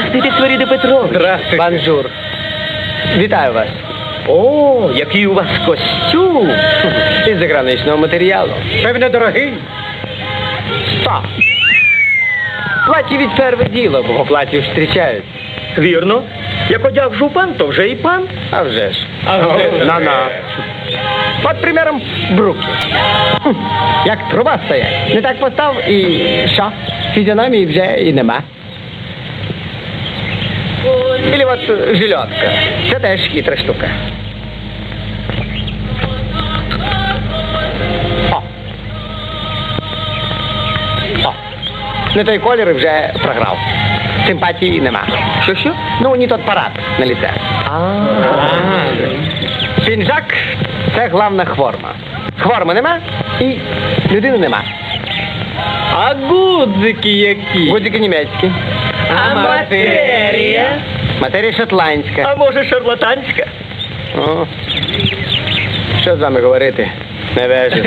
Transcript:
Феріде Петрович. Здравствуйте. Банжур. Вітаю вас. О, який у вас костюм. Із заграничного матеріалу. Певне, дорогий. Стоп. Платі від перше діло, бо платі зустрічають. Вірно. Як одяг жупан, то вже і пан. А вже ж. А вже ж. На-на. От, примером, бруки. Як труба стоять. Не так постав і що? Фізіономії вже і нема. Или от е, жильотка. Це теж хитра штука. О. О. Не той колір вже програв. Симпатії нема. Що що? Ну, не тот парад на лице. Пінжак це головна хворма. Хворма нема і людини нема. А гудзики які? Гудзики німецькі. А матерія? Матерія шотландська. А може шарлатанська? О. Що з вами говорити? Не вежу.